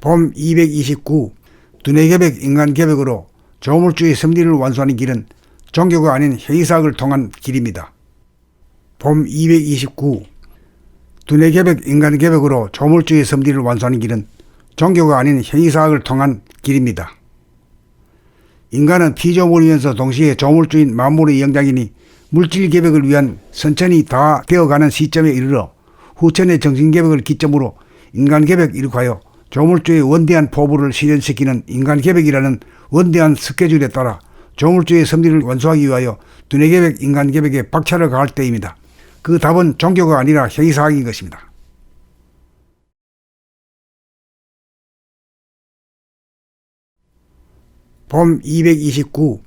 봄 229 두뇌계백 인간계백으로 조물주의 섭리를 완수하는 길은 종교가 아닌 회의사학을 통한 길입니다. 봄 229 두뇌계백 인간계백으로 조물주의 섭리를 완수하는 길은 종교가 아닌 회의사학을 통한 길입니다. 인간은 피조물이면서 동시에 조물주인 만물의 영장이니 물질 계백을 위한 선천이 다 되어가는 시점에 이르러 후천의 정신 계백을 기점으로 인간 계백 이룩하여 조물주의 원대한 포부를 실현시키는 인간 계백이라는 원대한 스케줄에 따라 조물주의 섭리를 완수하기 위하여 두뇌 계백, 인간 계백에 박차를 가할 때입니다. 그 답은 종교가 아니라 회의사학인 것입니다. 봄 229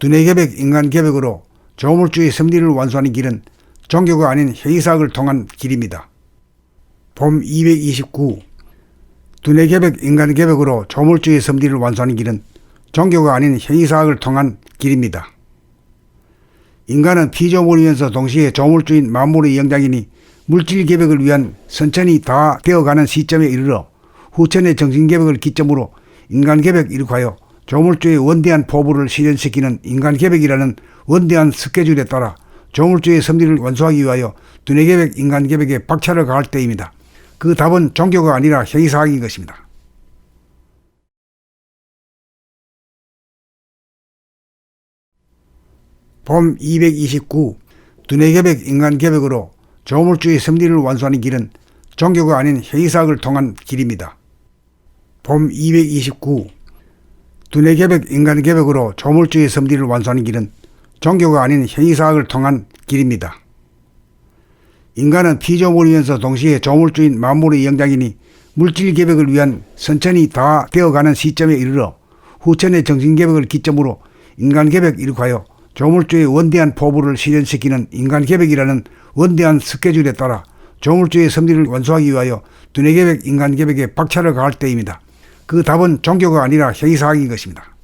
두뇌계백 인간계백으로 조물주의 섭리를 완수하는 길은 종교가 아닌 회의사학을 통한 길입니다. 봄 229 두뇌계백 인간계백으로 조물주의 섭리를 완수하는 길은 종교가 아닌 회의사학을 통한 길입니다. 인간은 피조물이면서 동시에 조물주인 만물의 영장이니 물질 계백을 위한 선천이 다 되어가는 시점에 이르러 후천의 정신 계백을 기점으로 인간 계백 이룩하여 조물주의 원대한 포부를 실현시키는 인간 계백이라는 원대한 스케줄에 따라 조물주의 섭리를 완수하기 위하여 두뇌 계백, 인간 계백에 박차를 가할 때입니다. 그 답은 종교가 아니라 회의사학인 것입니다. 봄 229 두뇌계백 인간계백으로 조물주의 섭리를 완수하는 길은 종교가 아닌 회의사학을 통한 길입니다. 봄 229 두뇌계백 인간계백으로 조물주의 섭리를 완수하는 길은 종교가 아닌 회의사학을 통한 길입니다. 인간은 피조물이면서 동시에 조물주인 만물의 영장이니 물질 계백을 위한 선천이 다 되어가는 시점에 이르러 후천의 정신 계백을 기점으로 인간 계백 이룩하여 조물주의 원대한 포부를 실현시키는 인간 계백이라는 원대한 스케줄에 따라 조물주의 섭리를 완수하기 위하여 두뇌 계백, 인간 계백에 박차를 가할 때입니다. 그 답은 종교가 아니라 회의사학인 것입니다.